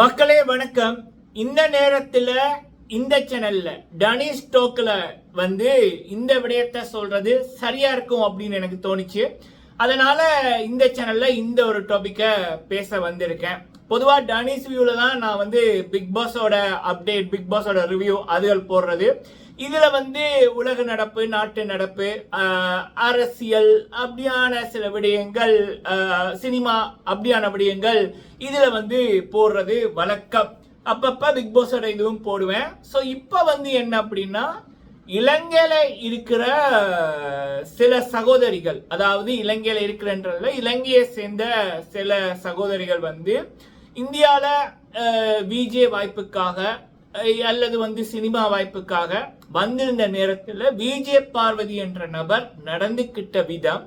மக்களே வணக்கம். இந்த நேரத்தில் இந்த சேனல்ல டனிஷ் ஸ்டோக்கில் வந்து இந்த விடயத்தை சொல்றது சரியா இருக்கும் அப்படின்னு எனக்கு தோணுச்சு. அதனால இந்த சேனல்ல இந்த ஒரு டாபிக்கை பேச வந்திருக்கேன். பொதுவாக டனிஸ் வியூவில் தான் நான் வந்து பிக் பாஸோட அப்டேட் பிக் பாஸோட ரிவ்யூ அதுகள் போடுறது. இதில் வந்து உலக நடப்பு நாட்டு நடப்பு அரசியல் அப்படியான சில விடயங்கள் சினிமா அப்படியான விடயங்கள் இதில் வந்து போடுறது வழக்கம். அப்பப்போ பிக் பாஸோட இதுவும் போடுவேன். ஸோ இப்போ வந்து என்ன அப்படின்னா இலங்கையில் இருக்கிற சில சகோதரிகள் அதாவது இலங்கையில் இருக்கிறன்றதில் இலங்கையை சேர்ந்த சில சகோதரிகள் வந்து இந்தியாவில் விஜே வாய்ப்புக்காக அல்லது வந்து சினிமா வாய்ப்புக்காக வந்திருந்த நேரத்தில் விஜே பார்வதி என்ற நபர் நடந்துக்கிட்ட விதம்.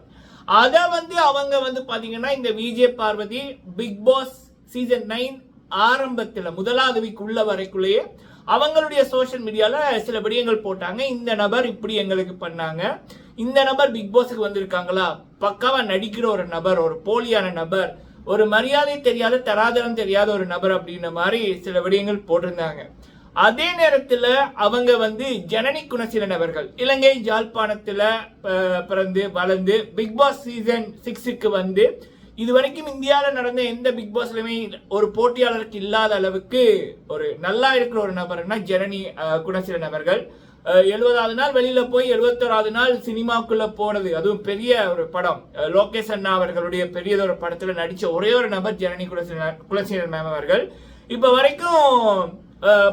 அதை வந்து அவங்க வந்து பார்த்தீங்கன்னா இந்த VJ Parvathi Bigg Boss season nine ஆரம்பத்தில் முதலாவது வீக் உள்ள வரைக்குள்ளேயே அவங்களுடைய சோஷியல் மீடியாவில் சில விடயங்கள் போட்டாங்க. இந்த நபர் இப்படி எங்களுக்கு பண்ணாங்க. இந்த நபர் பிக் பாஸுக்கு வந்திருக்காங்களா? பக்காவாக நடிக்கிற ஒரு நபர் ஒரு போலியான நபர் ஒரு மரியாதை தெரியாத தராதரம் தெரியாத ஒரு நபர் அப்படின்ற மாதிரி சில விடயங்கள் போட்டிருந்தாங்க. அதே நேரத்துல அவங்க வந்து ஜனனி குணசீலன் நபர்கள் இலங்கை ஜாழ்ப்பாணத்தில் பிறந்து வளர்ந்து பிக் பாஸ் சீசன் சிக்ஸுக்கு வந்து இது வரைக்கும் இந்தியாவில் நடந்த எந்த பிக் பாஸ்லையுமே ஒரு போட்டியாளருக்கு இல்லாத அளவுக்கு ஒரு நல்லா இருக்கிற ஒரு நபர்னா ஜனனி அஹ், நபர்கள். எழுபதாவது நாள் வெளியில போய் எழுபத்தோராவது நாள் சினிமாக்குள்ள போனது. அதுவும் பெரிய ஒரு படம். லோகேஷ் அண்ணா அவர்களுடைய பெரியதொரு படத்துல நடிச்ச ஒரே ஒரு நபர் ஜனனி குலசீலன் குலசீலன் மேம் அவர்கள். இப்ப வரைக்கும்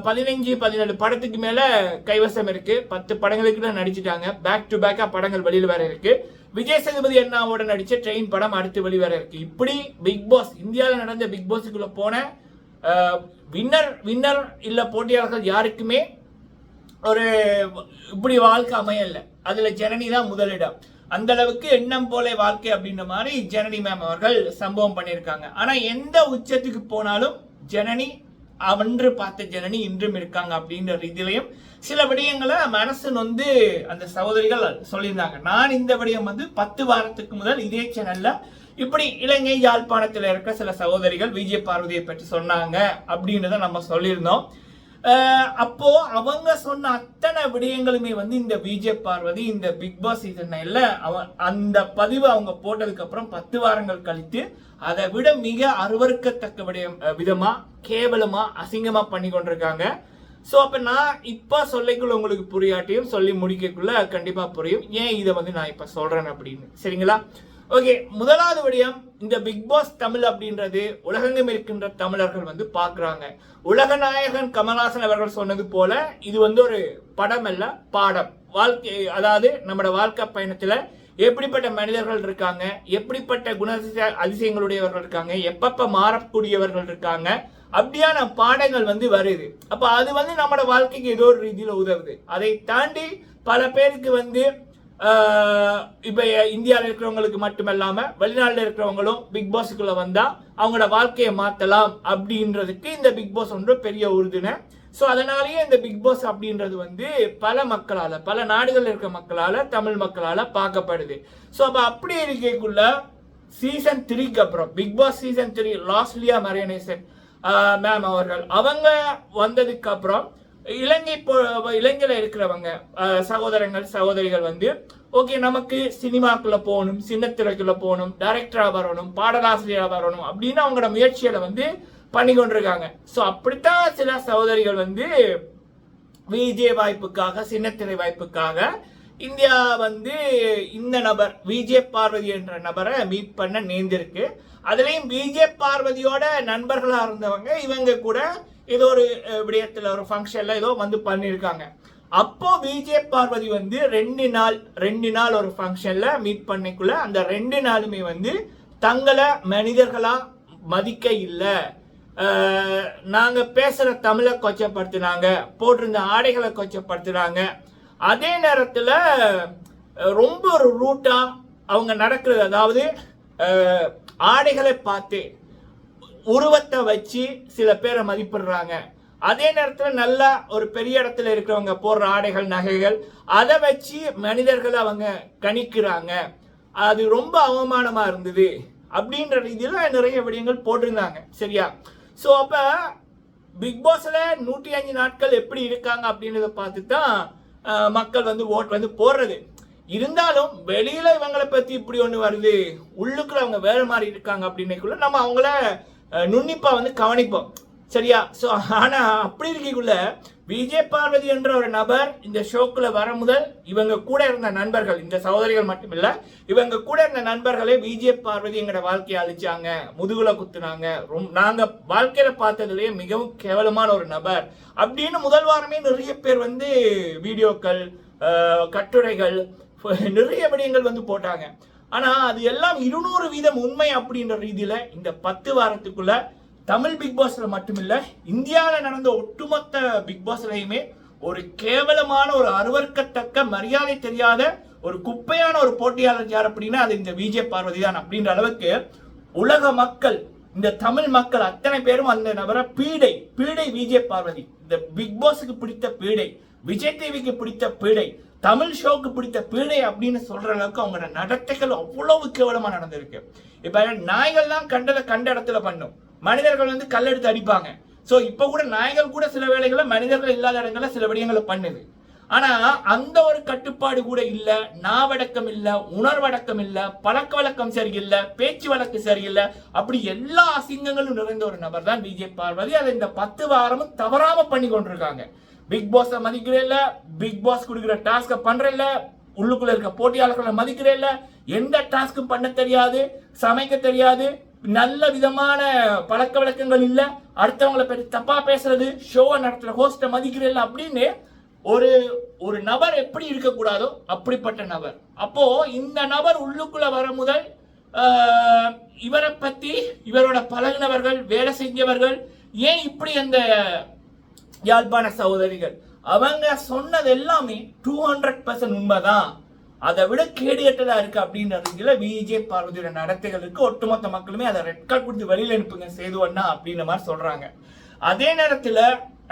பதினஞ்சு பதினேழு படத்துக்கு மேல கைவசம் இருக்கு. பத்து படங்களுக்கு தான் நடிச்சிட்டாங்க. பேக் டு பேக்கா படங்கள் வெளியில் வேற இருக்கு. விஜய் சேதுபதி அண்ணாவோட நடிச்ச ட்ரெயின் படம் அடுத்து வெளிவர இருக்கு. இப்படி பிக் பாஸ் இந்தியாவில் நடந்த பிக் பாஸுக்குள்ள போன வின்னர் வின்னர் இல்ல போட்டியாளர்கள் யாருக்குமே ஒரு இப்படி வாழ்க்கை அமையல. அதுல ஜனனி தான் முதலிடம். அந்த அளவுக்கு எண்ணம் போல வாழ்க்கை அப்படின்ற மாதிரி ஜனனி மேம் அவர்கள் சம்பவம் பண்ணியிருக்காங்க. ஆனா எந்த உச்சத்துக்கு போனாலும் ஜனனி அவன்று பார்த்த ஜனனி இன்றும் இருக்காங்க அப்படின்ற ரீதியிலையும் சில விடயங்களை மனசு நொந்து அந்த சகோதரிகள் சொல்லியிருந்தாங்க. நான் இந்த விடயம் வந்து பத்து வாரத்துக்கு முதல் இதே சேனல்ல இப்படி இலங்கை யாழ்ப்பாணத்தில் இருக்க சில சகோதரிகள் விஜய பார்வதியை பற்றி சொன்னாங்க அப்படின்றத நம்ம சொல்லியிருந்தோம். அப்போ அவங்க சொன்ன அத்தனை விடயங்களுமே வந்து இந்த விஜய் பார்வதி இந்த பிக் பாஸ் சீசன் அவன் அந்த பதிவு அவங்க போட்டதுக்கு அப்புறம் பத்து வாரங்கள் கழித்து அதை விட மிக அருவருக்கத்தக்க விடயம் விதமா கேவலமா அசிங்கமா பண்ணி கொண்டிருக்காங்க. ஸோ அப்போ நான் இப்போ சொல்லிக்குள்ள உங்களுக்கு புரியாட்டியும் சொல்லி முடிக்கக்குள்ள கண்டிப்பாக புரியும். ஏன் இதை வந்து நான் இப்போ சொல்கிறேன் அப்படின்னு. சரிங்களா? ஓகே முதலாவது விடயம் இந்த பிக் பாஸ் தமிழ் அப்படின்றது உலகெங்கும் இருக்கின்ற தமிழர்கள் வந்து பார்க்குறாங்க. உலகநாயகன் கமல்ஹாசன் அவர்கள் சொன்னது போல இது வந்து ஒரு படம் அல்ல பாடம். வாழ்க்கை அதாவது நம்மளோட வாழ்க்கை பயணத்தில் எப்படிப்பட்ட மனிதர்கள் இருக்காங்க எப்படிப்பட்ட குண அதிசயங்களுடையவர்கள் இருக்காங்க எப்பப்ப மாறக்கூடியவர்கள் இருக்காங்க அப்படியான பாடங்கள் வந்து வருது. அப்போ அது வந்து நம்மளோட வாழ்க்கைக்கு ஏதோ ஒரு ரீதியில் உதவுது. அதை தாண்டி பல பேருக்கு வந்து இப்போ இந்தியாவில் இருக்கிறவங்களுக்கு மட்டுமல்லாமல் வெளிநாட்டில் இருக்கிறவங்களும் பிக் பாஸுக்குள்ளே வந்தால் அவங்களோட வாழ்க்கையை மாற்றலாம் அப்படின்றதுக்கு இந்த பிக் பாஸ் ஒன்று பெரிய உறுதுணை ஸோ அதனாலேயே இந்த பிக் பாஸ் அப்படின்றது வந்து பல மக்களால் பல நாடுகளில் இருக்க மக்களால் தமிழ் மக்களால் பார்க்கப்படுது. ஸோ அப்போ அப்படி இருக்கக்குள்ள சீசன் த்ரீக்கு அப்புறம் Bigg Boss season three Losliya Mariyanesan ma'am அவர்கள் அவங்க வந்ததுக்கு அப்புறம் இலங்கை போ- இலங்கையில இருக்கிறவங்க சகோதரங்கள் சகோதரிகள் வந்து ஓகே நமக்கு சினிமாக்குள்ளே போகணும் சின்னத்திரைக்குள்ளே போகணும் டைரக்டராக வரணும் பாடலாசிரியராக வரணும் அப்படின்னு அவங்களோட முயற்சிகளை வந்து பண்ணி கொண்டிருக்காங்க. ஸோ அப்படித்தான் சில சகோதரிகள் வந்து விஜே வாய்ப்புக்காக சின்னத்திரை வாய்ப்புக்காக இந்தியா வந்து இந்த நபர் விஜே பார்வதி என்ற நபரை மீட் பண்ண நேர்ந்திருக்கு. அதுலேயும் விஜே பார்வதியோட நண்பர்களாக இருந்தவங்க இவங்க கூட ஏதோ ஒரு விடயத்தில் ஒரு ஃபங்க்ஷனில் ஏதோ வந்து பண்ணியிருக்காங்க அப்போ விஜே பார்வதி வந்து ரெண்டு நாள் ரெண்டு நாள் ஒரு ஃபங்க்ஷனில் மீட் பண்ணிக்குள்ள அந்த ரெண்டு நாளுமே வந்து தங்களை மனிதர்களாக மதிக்க இல்லை. நாங்கள் பேசுகிற தமிழை கொச்சப்படுத்தினாங்க போட்டிருந்த ஆடைகளை கொச்சப்படுத்தினாங்க. அதே நேரத்தில் ரொம்ப ஒரு ரூட்டாக அவங்க நடக்கிறது அதாவது ஆடைகளை பார்த்து உருவத்தை வச்சு சில பேரை மதிப்பிடுறாங்க. அதே நேரத்தில் நல்லா ஒரு பெரிய இடத்துல இருக்கிறவங்க போடுற ஆடைகள் நகைகள் அதை வச்சு மனிதர்களை அவங்க கணிக்கிறாங்க. அது ரொம்ப அவமானமாக இருந்தது அப்படின்ற ரீதியில் நிறைய விடயங்கள் போட்டிருந்தாங்க. சரியா? ஸோ அப்போ பிக் பாஸில் நூற்றி அஞ்சு நாட்கள் எப்படி இருக்காங்க அப்படின்றத பார்த்து தான் மக்கள் வந்து ஓட் வந்து போடுறது. இருந்தாலும் வெளியில் இவங்களை பற்றி இப்படி ஒன்று வருது உள்ளுக்குள்ள அவங்க வேறு மாதிரி இருக்காங்க அப்படின்னக்குள்ள நம்ம அவங்கள நுண்ணிப்பாக வந்து கவனிப்போம். சரியா? ஸோ ஆனால் அப்படி இருக்கக்குள்ள விஜய் பார்வதி என்ற ஒரு நபர் இந்த ஷோக்குள்ள வர முதல் இவங்க கூட இருந்த நண்பர்கள் இந்த சகோதரிகள் மட்டுமில்ல இவங்க கூட இருந்த நண்பர்களே விஜய் பார்வதி எங்களோட வாழ்க்கையை அழிச்சாங்க முதுகுல குத்துனாங்க. ரொம்ப நாங்க வாழ்க்கையில பார்த்ததுலேயே மிகவும் கேவலமான ஒரு நபர். அப்படின்னு முதல் வாரமே நிறைய பேர் வந்து வீடியோக்கள் கட்டுரைகள் நிறைய விடயங்கள் வந்து போட்டாங்க. ஆனா அது எல்லாம் இருநூறு வீதம் உண்மை அப்படின்ற ரீதியில இந்த பத்து வாரத்துக்குள்ள தமிழ் பிக் பாஸ்ல மட்டுமில்ல இந்தியாவில் நடந்த ஒட்டுமொத்த பிக் பாஸ்லயுமே ஒரு கேவலமான ஒரு அருவருக்கத்தக்க மரியாதை தெரியாத ஒரு குப்பையான ஒரு போட்டியாளர் யார் அப்படின்னா அது இந்த விஜய் பார்வதி தான் அப்படின்ற அளவுக்கு உலக மக்கள் இந்த தமிழ் மக்கள் அத்தனை பேரும் அந்த நபரை பீடை பீடை விஜய் பார்வதி. இந்த பிக் பாஸுக்கு பிடித்த பீடை விஜய் டிவிக்கு பிடித்த பீடை தமிழ் ஷோக்கு பிடித்த பீடை அப்படின்னு சொல்ற அளவுக்கு அவங்களோட நடத்தைகள் அவ்வளவு கேவலமா நடந்திருக்கு. இப்ப நாய்கள்லாம் கண்டதை கண்ட இடத்துல பண்ணும். மனிதர்கள் வந்து கல்லெடுத்து அடிப்பாங்க. ஸோ இப்போ கூட நாய்கள் கூட சில வேலைகளை மனிதர்கள் இல்லாத இடங்கள்ல சில விடயங்களை பண்ணுது. ஆனா அந்த ஒரு கட்டுப்பாடு கூட இல்ல நாவடக்கம் இல்ல உணர்வடக்கம் இல்ல பழக்க வழக்கம் சரியில்லை பேச்சு வழக்கு சரியில்லை அப்படி எல்லா அசிங்கங்களும் நிறைந்த ஒரு நபர் தான் விஜய் பார்வதி. அதை இந்த பத்து வாரமும் தவறாம பண்ணி கொண்டிருக்காங்க. பிக் பாஸை மதிக்கிற இல்ல பிக் பாஸ் கொடுக்குற டாஸ்க பண்ற இல்ல உள்ளுக்குள்ள இருக்க போட்டியாளர்களை மதிக்கிற இல்ல எந்த டாஸ்க்கும் பண்ண தெரியாது சமைக்க தெரியாது நல்ல விதமான பழக்க வழக்கங்கள் இல்ல அடுத்தவங்களை பற்றி தப்பா பேசுறது ஷோவை நடத்துற ஹோஸ்ட மதிக்கிற இல்ல அப்படின்னு ஒரு ஒரு நபர் எப்படி இருக்கக்கூடாதோ அப்படிப்பட்ட நபர். அப்போ இந்த நபர் உள்ளுக்குள்ள வர முதல் இவரை பத்தி இவரோட பழகினவர்கள் வேலை செஞ்சவர்கள் ஏன் இப்படி அந்த யாழ்ப்பாண சகோதரிகள். அவங்க சொன்னது எல்லாமே டூ ஹண்ட்ரட் பர்சன்ட் உண்மைதான். அதை விட கேடியட்டதா இருக்கு அப்படின்றதுல விஜய் பார்வதியோட நடத்தைகளுக்கு ஒட்டுமொத்த மக்களுமே அதை ரெட் கார்டு கொடுத்து வெளியில அனுப்புங்க சேது அப்படின்ற மாதிரி சொல்றாங்க. அதே நேரத்துல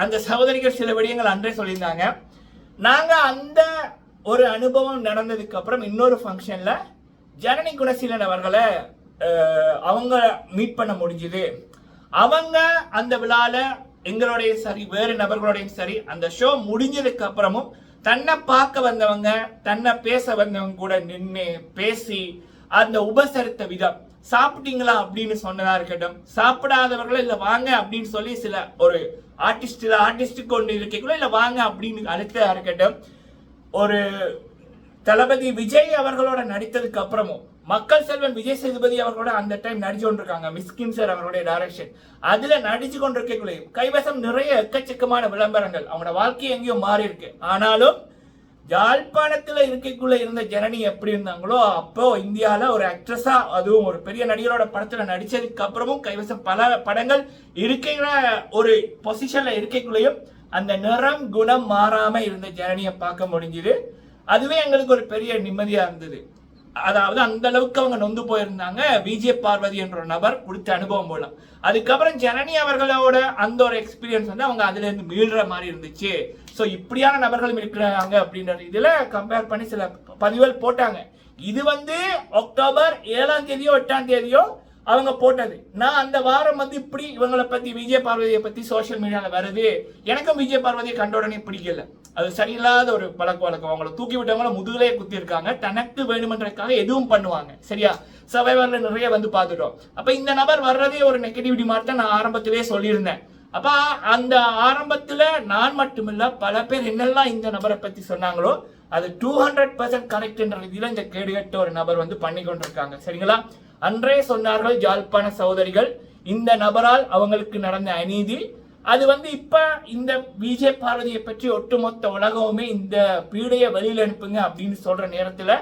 அந்த சகோதரிகள் சில விடயங்கள் அன்றே சொல்லியிருந்தாங்க. நாங்க அந்த ஒரு அனுபவம் நடந்ததுக்கு அப்புறம் இன்னொரு ஃபங்க்ஷன்ல ஜனனி குணசீலன் அவர்களை அவங்க மீட் பண்ண முடிஞ்சுது. அவங்க அந்த விழால எங்களோடையும் சரி வேறு நபர்களோடையும் சரி அந்த ஷோ முடிஞ்சதுக்கு அப்புறமும் தன்னை பார்க்க வந்தவங்க தன்னை பேச வந்தவங்க கூட நின்று பேசி அந்த உபசரித்த விதம் சாப்பிட்டீங்களா அப்படின்னு சொன்னதா இருக்கட்டும் சாப்பிடாதவர்களும் இல்லை வாங்க அப்படின்னு சொல்லி சில ஒரு ஆர்டிஸ்ட் ஆர்டிஸ்டுக்கு ஒன்று இருக்கீங்களோ இல்லை வாங்க அப்படின்னு அழைத்ததா இருக்கட்டும் ஒரு தளபதி விஜய் அவர்களோட நடித்ததுக்கு அப்புறமும் மக்கள் செல்வன் விஜய் சேதுபதி அவர்களோட அந்த டைம் நடிச்சு கொண்டிருக்காங்க. மிஸ்கின் சார் அவர்களுடைய டைரக்ஷன் அதுல நடிச்சு கொண்டிருக்கக்குள்ளே கைவசம் நிறைய எக்கச்சக்கமான விளம்பரங்கள். அவங்களோட வாழ்க்கை எங்கேயோ மாறி இருக்கு. ஆனாலும் யாழ்ப்பாணத்துல இருக்கக்குள்ள இருந்த ஜனனி எப்படி இருந்தாங்களோ அப்போ இந்தியாவில் ஒரு ஆக்ட்ரஸா அதுவும் ஒரு பெரிய நடிகரோட படத்தில் நடிச்சதுக்கு அப்புறமும் கைவசம் பல படங்கள் இருக்கிற ஒரு பொசிஷன்ல இருக்கக்குள்ளேயும் அந்த நிறம் குணம் மாறாம இருந்த ஜனனியை பார்க்க முடிஞ்சுது. அதுவே எங்களுக்கு ஒரு பெரிய நிம்மதியா இருந்தது. அதாவது அந்த அளவுக்கு அவங்க நொந்து போயிருந்தாங்க. விஜய பார்வதி என்ற நபர் கொடுத்த அனுபவம் மூலம். அதுக்கப்புறம் ஜனனி அவர்களோட அந்த ஒரு எக்ஸ்பீரியன்ஸ் வந்து அவங்க அதுல இருந்து மீள்ற மாதிரி இருந்துச்சு. ஸோ இப்படியான நபர்களும் இருக்கிறாங்க அப்படின்ற இதுல கம்பேர் பண்ணி சில பதிவுகள் போட்டாங்க. இது வந்து அக்டோபர் ஏழாம் தேதியோ எட்டாம் தேதியோ அவங்க போட்டது. நான் அந்த வாரம் வந்து இப்படி இவங்களை பத்தி விஜய பார்வதியை பத்தி சோஷியல் மீடியால வருது. எனக்கும் விஜய் பார்வதியை கண்ட உடனே பிடிக்கல. அது சரியில்லாத ஒரு பழக்க வழக்கம் அவங்கள தூக்கி விட்டவங்கள முதுகுலயே குத்தி இருக்காங்க தனக்கு வேணுமென்றதுக்காக எதுவும் பண்ணுவாங்க. சரியா? சர்வைவர்ல நிறைய வந்து பார்த்துட்டோம். அப்போ இந்த நபர் வர்றதே ஒரு நெகட்டிவிட்டி மாதிரி தான் நான் ஆரம்பத்திலே சொல்லியிருந்தேன். அப்போ அந்த ஆரம்பத்தில் நான் மட்டுமில்ல பல பேர் என்னெல்லாம் இந்த நபரை பற்றி சொன்னாங்களோ அது டூ ஹண்ட்ரட் பர்சன்ட் கரெக்ட்ன்ற ரீதியில் இந்த கேடுகட்ட ஒரு நபர் வந்து பண்ணி கொண்டிருக்காங்க. சரிங்களா? அன்றே சொன்னார்கள் ஜாழ்ப்பாண சகோதரிகள் இந்த நபரால் அவங்களுக்கு நடந்த அநீதி அது வந்து இப்போ இந்த விஜய் பார்வதியை பற்றி ஒட்டுமொத்த உலகமுமே இந்த பீடையை வழியில் அனுப்புங்க அப்படின்னு சொல்கிற நேரத்தில்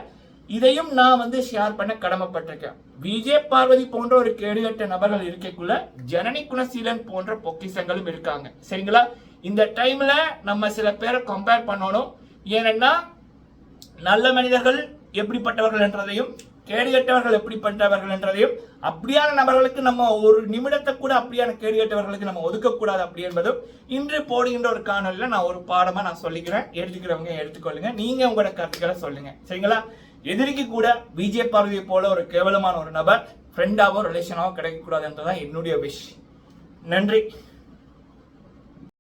இதையும் நான் வந்து ஷேர் பண்ண கடமைப்பட்டிருக்கேன். விஜய் பார்வதி போன்ற ஒரு கேடுகட்ட நபர்கள் இருக்கக்குள்ள ஜனனி குணசீலன் போன்ற பொக்கிஷங்களும் இருக்காங்க. சரிங்களா? இந்த டைம்ல நம்ம சில பேரை கம்பேர் பண்ணணும். ஏனென்னா நல்ல மனிதர்கள் எப்படிப்பட்டவர்கள் என்றதையும் கேடுகட்டவர்கள் எப்படிப்பட்டவர்கள் என்றதையும் அப்படியான நபர்களுக்கு நம்ம ஒரு நிமிடத்தை கூட அப்படியான கேடுகட்டவர்களுக்கு நம்ம ஒதுக்கக்கூடாது அப்படி என்பதும் இன்று போடுகின்ற ஒரு காணொலியில் நான் ஒரு பாடமாக நான் சொல்லிக்கிறேன். எடுத்துக்கிறவங்க எடுத்துக்கொள்ளுங்க. நீங்கள் உங்களோட கருத்துக்களை சொல்லுங்க. சரிங்களா? எதிரிக்கு கூட விஜய் பார்வையை போல ஒரு கேவலமான ஒரு நபர் ஃப்ரெண்டாவோ ரிலேஷனாவோ கிடைக்கக்கூடாதுன்றதான் என்னுடைய விஷ் நன்றி.